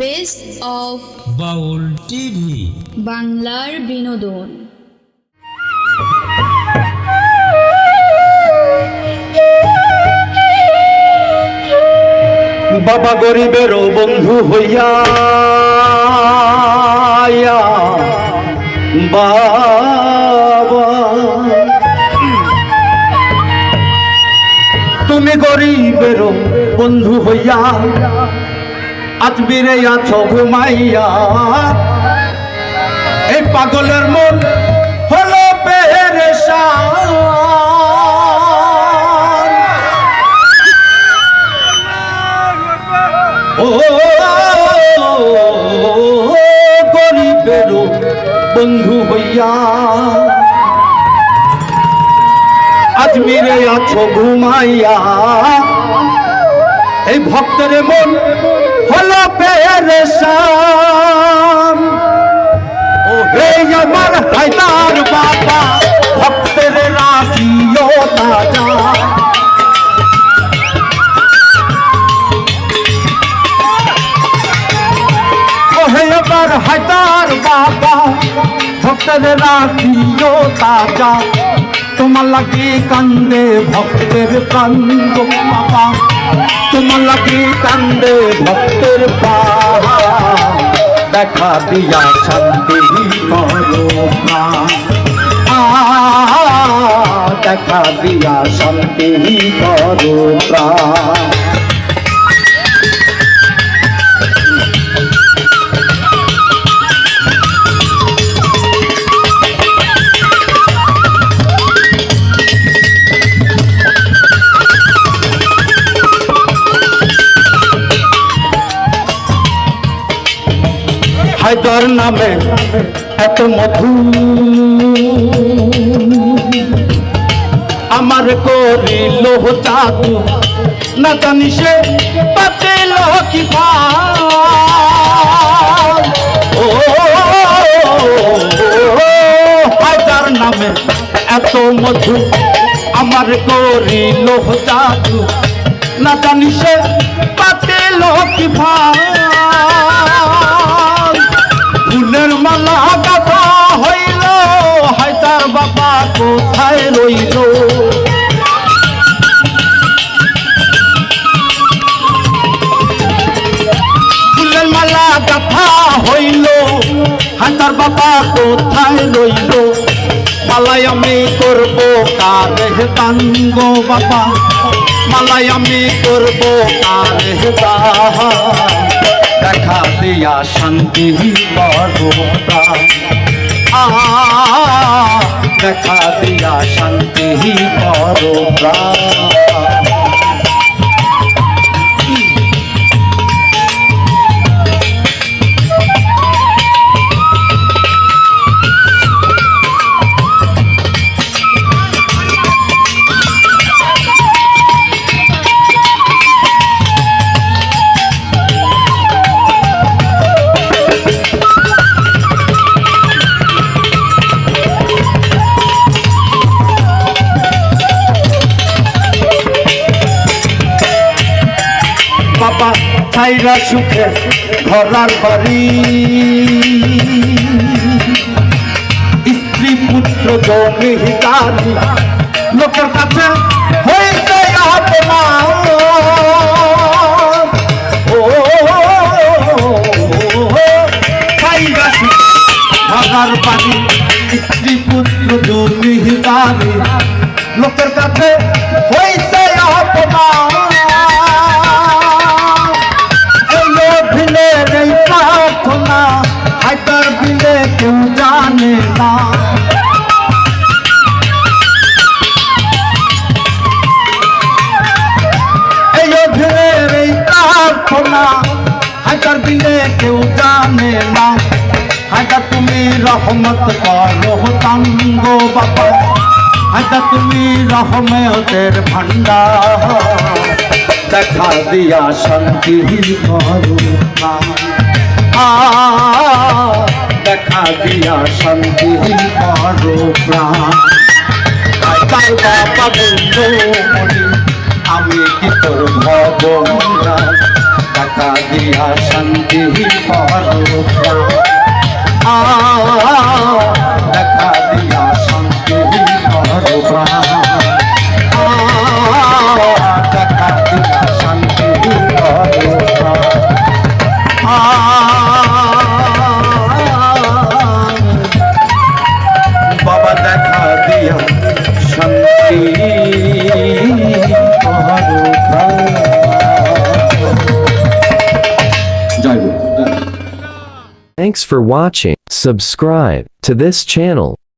Best of Baul TV বাংলার বিনোদন বাবা গরিবেরও বন্ধু হইয়া বাবা। তুমি গরিবেরও বন্ধু হইয়া আজ বেড়ে আছো ঘুমাইয়া এই পাগলের মন হলো ও বন্ধু হইয়া। আজ মেরে আছো ঘুমাইয়া এই ভক্তের মন হলো পেরেশান। আমার হায়দার বাবা, ভক্তের রাখিও তাজা বাবা, ভক্তের রাখিও তাজা তোমার লাগে কান্দে ভক্তের কান্দ পাপা তোমার লাগে কান্দে ভক্তের পা দেখা দিয়া শান্তি করো দেখা দিয়া শান্তি করো প্রাণ হায়দার নামে এত মধু আমার করিল জাদু, না জানি সে পাতিল কি। ও, হায়দার নামে এত মধু, আমার করিল জাদু, না জানি সে পাতিল কি ভার। কোথায় রইল? ফুলের মালা গাথা হইল। হায়দার বাবা কোথায় রইল? মালাই আমি করব কারে তাঙ্গ বাবা? মালাই আমি করব কারে দেখা দিয়া শান্তি আ দেখা দিয়া শান্তি পর বাবা ছাইরা সুখে ঘরার বাড়ি। স্ত্রী পুত্র জমিদারি লোকের কাছে বাড়ি, স্ত্রী পুত্র জমিদারি লোকের কাছে কেউ জানে না। হাইটা তুমি রহমত করো তাঙ্গ বাবা। হাইটা তুমি রহমতের ভান্ডার দেখা দিয়া শান্তি করো দেখা দিয়া শান্তি করো প্রাণ বাবা বন্ধু আমি কি তোর ভগবান দেখা দিয়া শান্তি টাকা দিয়া শান্তি আ, দিয়া শান্তি Thanks for watching. Subscribe to this channel